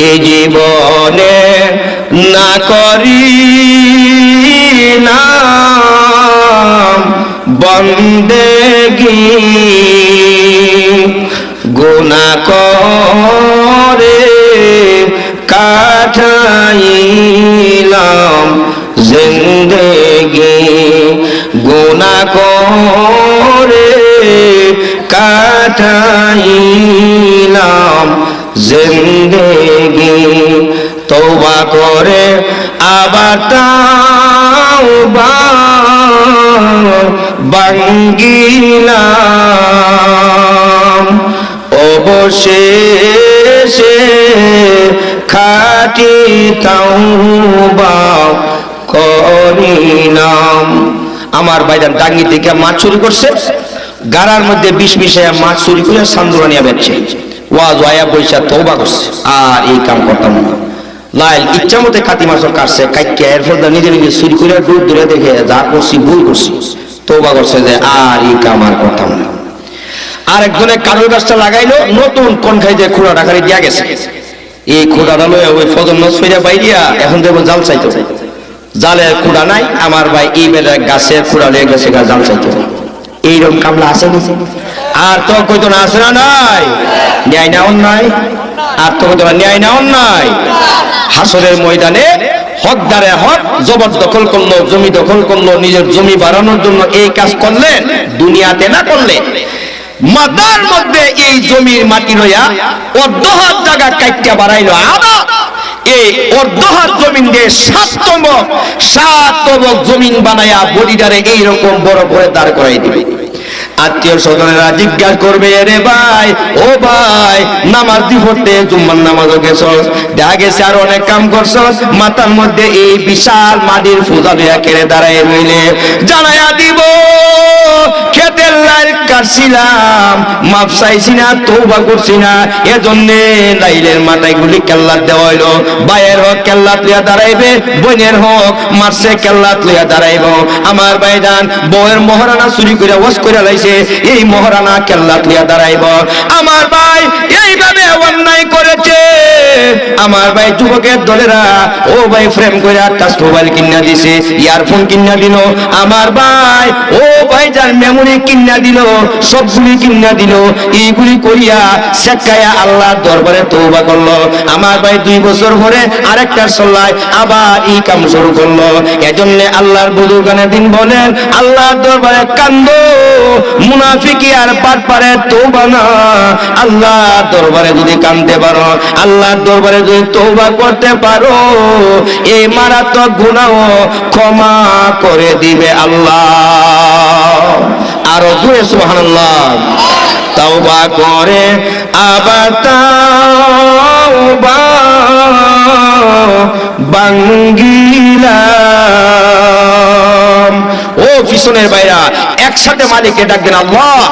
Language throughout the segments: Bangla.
এ জীবনে না করি না বন্দেগি গুনা করে কাঠাইলাম জিন্দেগি। গুনা করে কাটাইলাম জিন্দেগি, তওবা করে আবার তাওবা বাঙ্গিলাম। অবশেষে খাটি তাওবা করিলাম। আমার ভাইজান ডাঙ্গি থেকে মাছ চুরি করছে, গাড়ার মধ্যে বিষ মিশাইয়া মাছ চুরি করে সান্দুরা নিয়ে বেচছে। ওয়াজ ওয়া বৈশা তৌবা করছে। আর এই কাম করতাম না। লাইল ইচ্ছা মতে কাতি মাছ কাটছে কাইকে এরপর নিজে নিজে চুরি করে দূর দূরে দেখে যা করছি, ভুল করছি তৌবা করছে যে আর এই কাম আর করতাম না। আর একজনে কারোর গাছটা লাগাইলো, নতুন কোন খাই যে খোড়া ডাকারি দিয়া গেছে। এই খোড়াটা লয়ে ওই ফজল নসফিরা বাইরিয়া এখন দেখব জাল চাইতো। জালের খুঁড়া নাই, আমার ভাই এই বেটা গাছের খুঁড়া লেগে গেছে জাল চাইতো। এইরকম কামলা আছে নি আর তো কইতো না, আছে না নাই? ন্যায় না অন্যায়? আর তো কইতো না, ন্যায় না অন্যায়? হাসরের ময়দানে হকদারে হক জবর দখল করল, জমি দখল করল, নিজের জমি বাড়ানোর জন্য এই কাজ করলেন দুনিয়াতে না করলেন মাতার মধ্যে এই জমির মাটি লইয়া অর্ধ হাত জায়গা কাইটা বাড়াইলো। আবার এই অর্ধ হাত জমিন দিয়ে সাততম সাততম জমিন বানায়া বডিদারে এইরকম বড় করে দাঁড় করাই দিবে। আত্মীয় স্বজনেরা জিজ্ঞাসা করবে রে ভাই, ও ভাই, নামাজ দি পড়তে, জুম্মার নামাজও গেছস? দেখা গেছে আর অনেক কাম করছস। মাথার মধ্যে এই বিশাল মাটির ফুজা দিয়া কেড়ে দাঁড়ায় রইলে। খেতের কাটছিলাম মাপ চাইছি না তৌবা করছি না। এজন্য লাইলের মাথায় গুলি কেল্লাত দেওয়া হইল। ভাইয়ের হোক কেল্লাত লইয়া দাঁড়াইবে, বোনের হোক মারছে কেল্লাত লইয়া দাঁড়াইব। আমার ভাইজান বউয়ের মহারানা চুরি করে ওয়াশ করে লাইছে, এই মহারানা কেল্লাত লইয়া দাঁড়াইব। আমার ভাই এইভাবে অন্যায় করেছে। আমার ভাই যুবকের দলেরা, ও ভাই ফ্রেম করে টাচ মোবাইল কিনা দিছে, ইয়ারফোন কিনা দিল। আমার ভাই, ও ভাই যার মেমোরি কিনা দিল। সবগুলি কিনা দিল, এইগুলি করিয়া শেখায়া আল্লাহ দরবারে তৌবা করল। আমার ভাই দুই বছর পরে আরেকটা সল্লায় আবার এই কাম শুরু করল। এজন্য আল্লাহর বুজুর্গানের দিন বলেন, আল্লাহর দরবারে কান্দ, মুনাফিকি আর পাট পারে তৌবা না। আল্লাহ দরবারে যদি কান্দতে পারো আল্লাহ দরবারে যদি তৌবা করতে পারো, এই মারাত্মক গুনাহ ক্ষমা করে দিবে আল্লাহ। আরও জুড়ে সুবহানাল্লাহ। তওবা করে, আবার তাওবা বাঙ্গিলাম। ও পিছনের বাইরা, একসাথে মালিককে ডাকবেন আল্লাহ।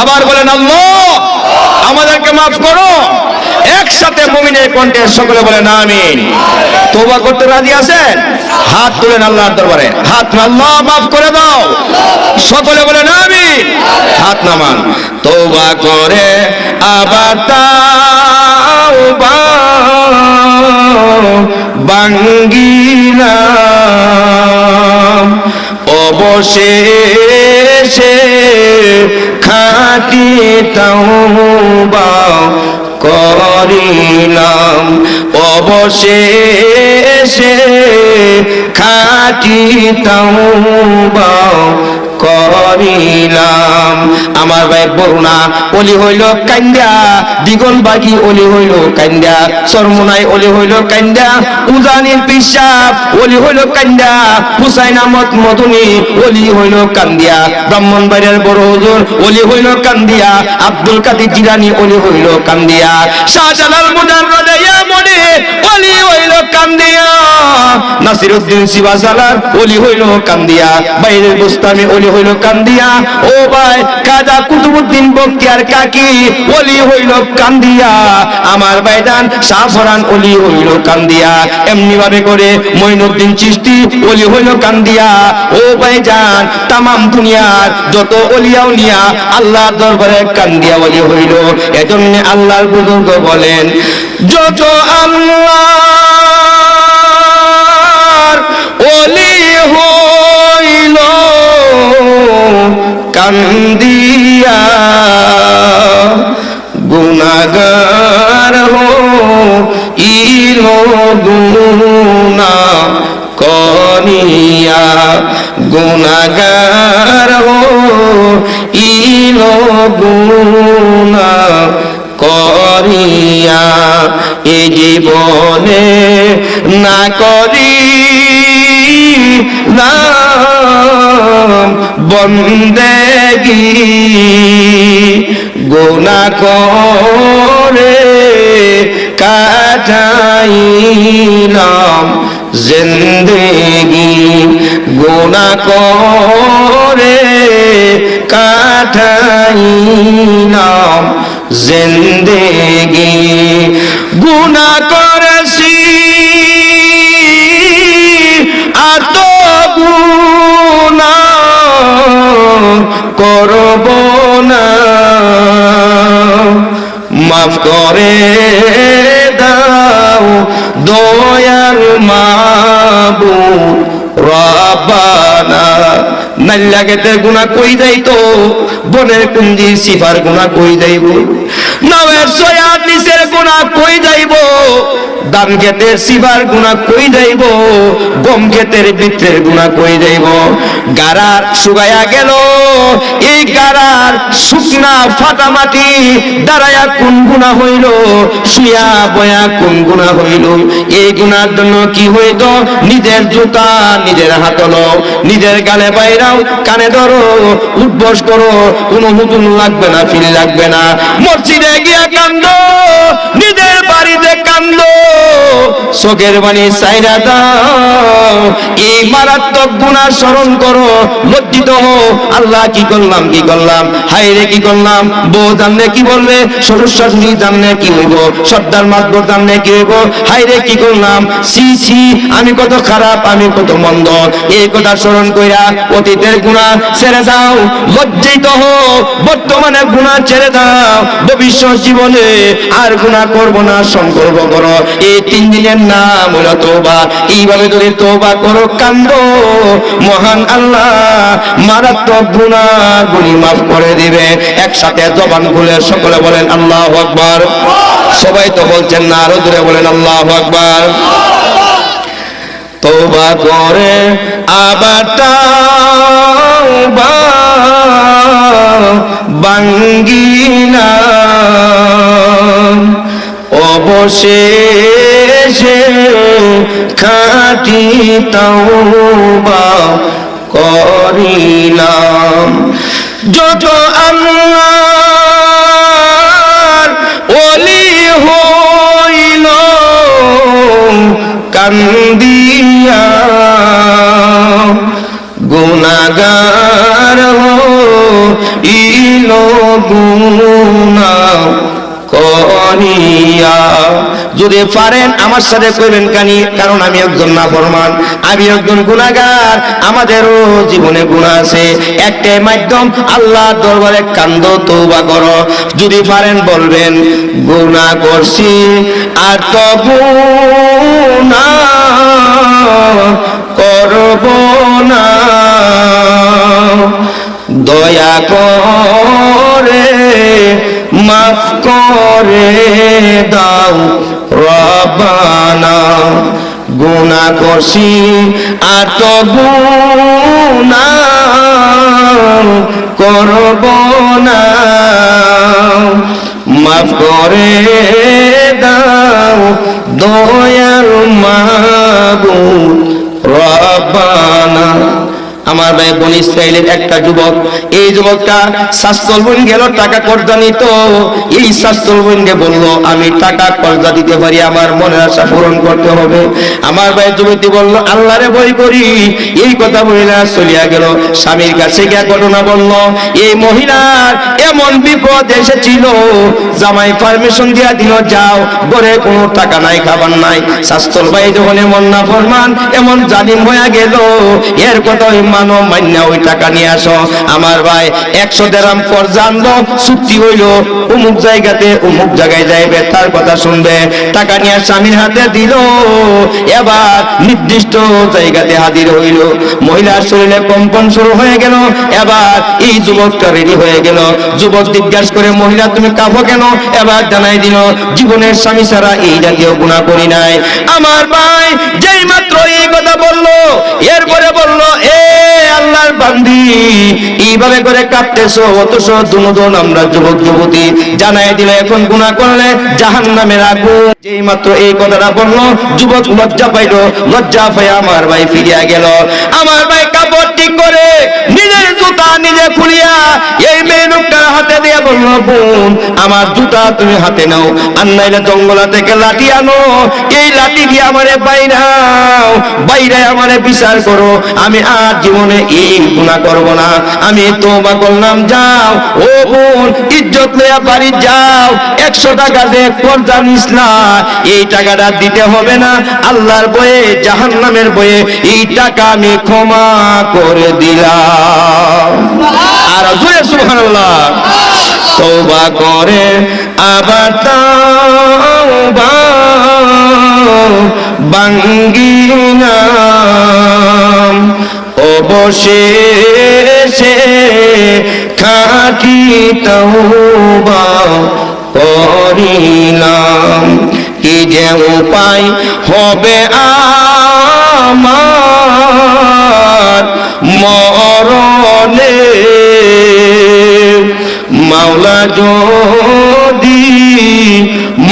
আবার বলেন, আল্লাহ, আমাদেরকে মাফ করো। একসাথে মুমিনের কণ্ঠে সকলে বলেন আমিন। তোবা করতে রাজি আছেন? হাত তুলেন আল্লাহর দরবারে। হাত আল্লাহ মাফ করে দাও। সকলে বলেন আমিন। হাত নামান। তোবা করে আবার তাওবা বাঙ্গিলাম। অবশেষে খাটি তাওবা করিলাম। অবশেষে খাটি তাওবা করিলাম। আমার ভাই বরুণা, অলি হইল কান্দা দ্বিগল বাগি, অলি হইল কান্দা সরমুনাই, অলি হইল কান্দা উজানির পিসাব, অলি হইল কান্দা অলি হইল কান্দিয়া। ব্রাহ্মণবাড়িয়ার বড় হুজুর, অলি হইল কান্দিয়া। আব্দুল কাদের জিরানি অলি হইল কান্দিয়া। শাহজালাল মুজাররদ মনে, অলি হইল কান্দিয়া। নাসিরউদ্দিন সিবাসালার অলি হইল কান্দিয়া। বাইরের বুস্তামি অলি হইল কান্দিয়া। ও ভাই কাজা কুতুবুদ্দিন বক্তিয়ার কাকি অলি হইল কান্দিয়া। আমার ভাইজান শাহফরান অলি হইল কান্দিয়া। এমনি ভাবে করে মইনুদ্দিন চিস্তি অলি হইল কান্দিয়া। ও ভাইজান, তামাম দুনিয়ার যত অলিয়া উলিয়া আল্লাহর দরবারে কান্দিয়া অলি হইল। এজন্য আল্লাহর বুজুর্গ বলেন, যত আল্লাহর কান্দিয়া গুনাগার হো, ইলো গুনা করিয়া গুনাগার হো, ইলো গুনা করিয়া এ জীবনে না করি, না বন্দেগি গোনা করে কাটাইলাম জিন্দেগি গোনা করে কাটাইলাম জিন্দেগি গুনা করেছি। আর তো করব না। মাফ করে দাও দয়ার মাবু রাবানা নাল্লা গেতে গুনা কই দেই তো? বনের কুঞ্জি সিফার গুনা কই যাইব নবের সয়ার নিচের গুনা কই যাইব দান ক্ষেতের সিবার গুণা কই যাইব? গম ক্ষেতের বৃত্তের গুণা কই যাইব? গারার শুকায়া গেল। এই গারার শুকনা ফাটা মাটি দাঁড়ায়া কোন গুণা হইল? শুয়া বয়া কোন গুণা হইল? এই গুণার জন্য কি হইত? নিজের জুতা নিজের হাতলো নিজের গালে বাইরাও কানে ধরো। উদ্বস করো। কোনো নতুন লাগবে না ফিল লাগবে না। মসজিদে গিয়া কান্দ। নিজের বাড়িতে কান্দ। চোখের বাণী চাইরা দাও। এই মারাত্মক গুণা স্মরণ করো, লজ্জিত হো আল্লাহ কি করলাম কি করলাম? হাই রে, কি করলাম? বউ জানলে কি বলবে? শ্বশুর শাশুড়ি জানলে কি হইব? সর্দার মাতবর জানলে কি হইব? হাই রে, কি করলাম? সি সি আমি কত খারাপ, আমি কত মন্দ। এই কথা স্মরণ কইরা অতীতের গুণা ছেড়ে দাও। লজ্জিত হো বর্তমানে গুণা ছেড়ে দাও। ভবিষ্যৎ জীবনে আর গুণা করব না, সংকল্প করো। তিন দিনের নাম হলো তোবা। এইভাবে যদি তোবা করো কান্দ। মহান আল্লাহ মারাত্মক গুণা গুলি মাফ করে দিবে। একসাথে জবান খুলে সকলে বলেন, আল্লাহ আকবার। সবাই তো বলছেন না, আরও দূরে বলেন, আল্লাহ আকবার। তোবা করে, আবার বাঙ্গিনা অবশেষে খাটি তাওবা করিলাম। যত আল্লাহর ওলি হইল কান্দিয়া গুনাগার ইলো গুনা যদি পারেন আমার সাথে কইবেন কানি, কারণ আমি একজন নাফরমান, আমি একজন গুনাহগার, আমাদেরও জীবনে গুনাহ আছে। একটাই মাধ্যম আল্লাহ দরবারে কান্দ, তওবা করো। যদি পারেন বলবেন গুণা করছি, আর তো গুনাহ করব না। দাও রবানা গুণা করছি আর তো গুণা করব না। মাফ করে দাও, দয়ার মাবুদ রবানা আমার ভাই বন ইসরায়েলের একটা যুবক। এই যুবকটা শাস্তল বোন গেল, টাকা কর্জা নিত। এই শাস্তল বোনকে বলল, আমি টাকা কর্জা দিতে পারি, আমার মনের আশা পূরণ করতে হবে। আমার ভাই যুবতী বলল, আল্লাহরে বই করি। এই কথা মহিলা চলিয়া গেল। স্বামীর কাছে গিয়া ঘটনা বলল, এই মহিলার এমন বিপদ এসেছিল, জামাই পারমিশন দিয়া দিল, যাও, ঘরে কোনো টাকা নাই, খাবার নাই। শাস্তল ভাই যখন এমন না ফরমান, এমন জালিম হয়ে গেল। এর কথা মানব মান্য ওই টাকা নিয়ে আসো। আমার ভাই একশো দেরাম কর্জা আনলো চুক্তি হইল অমুক জায়গাতে অমুক জায়গায় যাইবে, তার কথা শুনবে। টাকা নিয়ে স্বামীর হাতে দিল, এবার নির্দিষ্ট জায়গাতে হাজির হইল। মহিলার শরীরে কম্পন শুরু হয়ে গেল, এবার এই যুবকটা রেডি হয়ে গেল। যুবক জিজ্ঞাসা করে, মহিলা, তুমি কাঁপো কেন? এবার জানাই দিল, জীবনের স্বামী ছাড়া এই জাতীয় গুণা করি নাই। আমার ভাই যেই মাত্র এই কথা বলল, এরপরে বলল, এ আল্লাহর বান্দি। এইভাবে করে দুমদন আমরা যুবক, যুবতী জানাই দিল, এখন গুণা করলে জাহান যেই মাত্র এই কথাটা বলল, যুবক লজ্জা পাইল, লজ্জা পাই আমার ভাই ফিরিয়া গেল। আমার ভাই করে নিজের জুতা নিজে খুলিয়া এই মেয়ে লোকটার হাতে দিয়ে বলল, বোন, আমার জুতা তুমি হাতে নাও, আর নাইলে জঙ্গলা থেকে লাঠি আনো। এই লাঠি দিয়ে আমারে বাইরাও বাইরে আমারে বিচার করো। আমি আর জীবনে এই গুণা করব না। আমি তোমা করলাম, যাও, ও বোন, ইজ্জত লইয়া বাড়ি যাও। একশো টাকা দে কর্জা নিসলা এই টাকাটা দিতে হবে না। আল্লাহর বয়ে জাহান নামের বয়ে এই টাকা আমি ক্ষমা করে দিলাম। আর জুড়ে সুবহানাল্লাহ। তওবা করে, আবার তওবা বাঙ্গিনাম অবশেষে খাটি তওবা করিলাম। কি যে উপায় হবে আমার মরণে? মাওলা যদি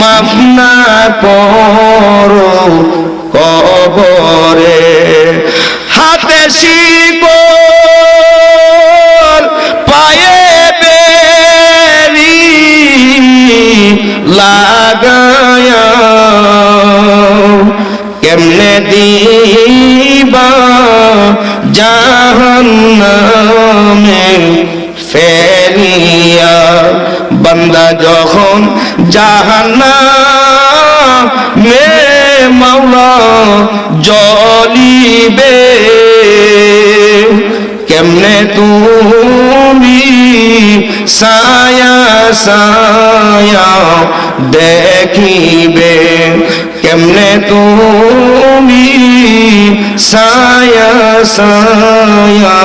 মাফ না করো কবরে, হাতে শিকল দিবা জাহান্নামে ফেলিয়া। বান্দা যখন জাহান্নামে মাওলা জলিবে কেমনে তুমি সায়া সায়া দেখিবে? কেমনে তুমি সায়া সায়া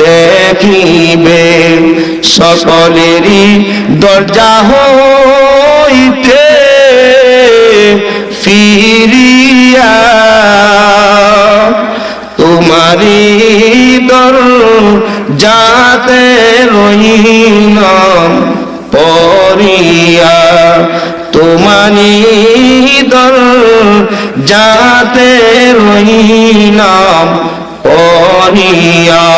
দেখিবে? সকলেরই দরজা হইতে ফিরিয়া তোমারি দর যাতে রহিলাম পরিয়া। তোমানি দল যাতে রইলাম পনিয়া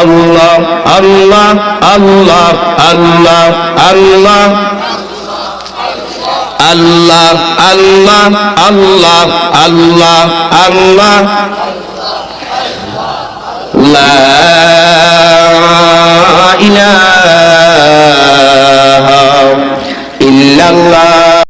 আল্লাহ আল্লাহ আল্লাহ আল্লাহ আল্লাহ আল্লাহ আল্লাহ আল্লাহ আল্লাহ আল্লাহ লা ইলাহা illallah